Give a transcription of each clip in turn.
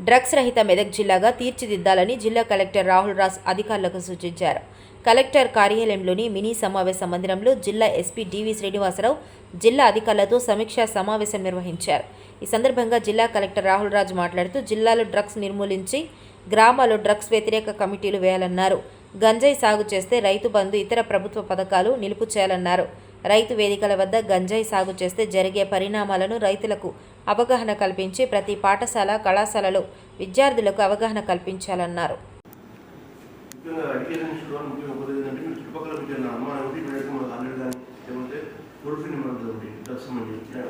Drugs రహిత మెదక్ జిల్లాగా తీర్చిదిద్దాలని జిల్లా కలెక్టర్ రాహుల్ రాజ్ అధికారులకు సూచించారు. కలెక్టర్ కార్యాలయంలోని మినీ సమావేశ మందిరంలో జిల్లా ఎస్పీ డివి శ్రీనివాసరావు జిల్లా అధికారులతో సమీక్షా సమావేశం నిర్వహించారు. ఈ సందర్భంగా జిల్లా కలెక్టర్ రాహుల్ రాజ్ మాట్లాడుతూ జిల్లాలో డ్రగ్స్ నిర్మూలించి గ్రామాల్లో డ్రగ్స్ వ్యతిరేక కమిటీలు వేయాలన్నారు. గంజాయి సాగు చేస్తే రైతు బంధు ఇతర ప్రభుత్వ పథకాలు నిలుపు చేయాలన్నారు రైతు వేదికల వద్ద గంజాయి సాగు చేస్తే జరిగే పరిణామాలను రైతులకు అవగాహన కల్పించి ప్రతి పాఠశాల కళాశాలలో విద్యార్థులకు అవగాహన కల్పించాలన్నారు.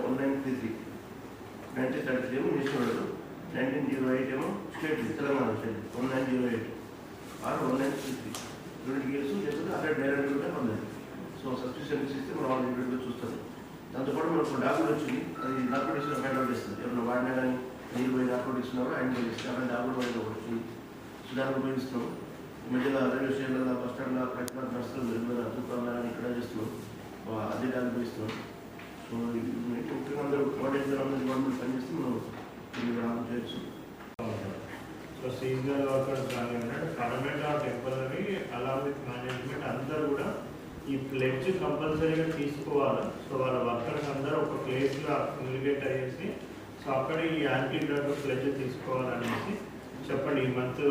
One nine nineteen zero eight ఏమో state Telangana state one nine zero eight or one nine three three so subscription ఇస్తే మనం వాళ్ళు వీడియో చూస్తారు దాంతోపాటు మనకు డాక్యుమెంట్ వచ్చింది. అది డాక్యుమెంటేషన్ ఫైండ్ చేస్తుంది. ఎవరైనా వాడినా కానీ నీళ్ళు పోయి డాక్యుమెంట్ ఇస్తున్నారు ఆయన చేస్తే అక్కడ డాక్యుమెంట్ వైద్యం వచ్చింది. సో దాన్ని ఉపయోగిస్తున్నాం. మధ్యలో రైల్వే స్టేషన్లో బస్ స్టాండ్లో ప్రతిపాదన బస్సులు రెగ్యులర్ అతుక్కోవాలని ఇక్కడ చేస్తున్నాం. అదే డాక్యుమెంట్ ఇస్తున్నాం సో ముఖ్యంగా అందరూ కోఆర్డినేటర్ అందరూ గవర్నమెంట్ పనిచేస్తే మనం ఇది రావడం చేయొచ్చు. సో సీజనల్ వర్కర్స్ కానివ్వండి పర్మనెంట్ ఆర్ టెంపరీ అలా విత్ మేనేజ్మెంట్ అందరూ ఈ ప్లెడ్జ్ కంపల్సరీగా తీసుకోవాలి. సో వాళ్ళ వర్కర్స్ అందరూ ఒక ప్లేస్లో కమ్యూనికేట్ అయ్యేసి సో అక్కడ ఈ యాంటీ డ్రగ్ ప్లెడ్జ్ తీసుకోవాలనేసి చెప్పండి. ఈ మంత్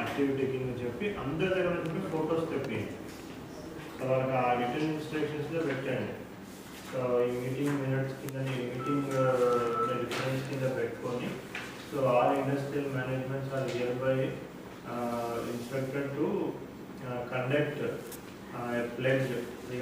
యాక్టివిటీ కింద చెప్పి అందరి దగ్గర నుంచి ఫొటోస్ తెప్పింది సో వాళ్ళకి ఆ రిటర్న్ ఇన్స్ట్రక్షన్స్లో పెట్టండి. సో ఈ మీటింగ్ మినిట్స్ కింద మీటింగ్ రిఫరెన్స్ కింద పెట్టుకొని so all industrial managements are hereby instructed to conduct I have the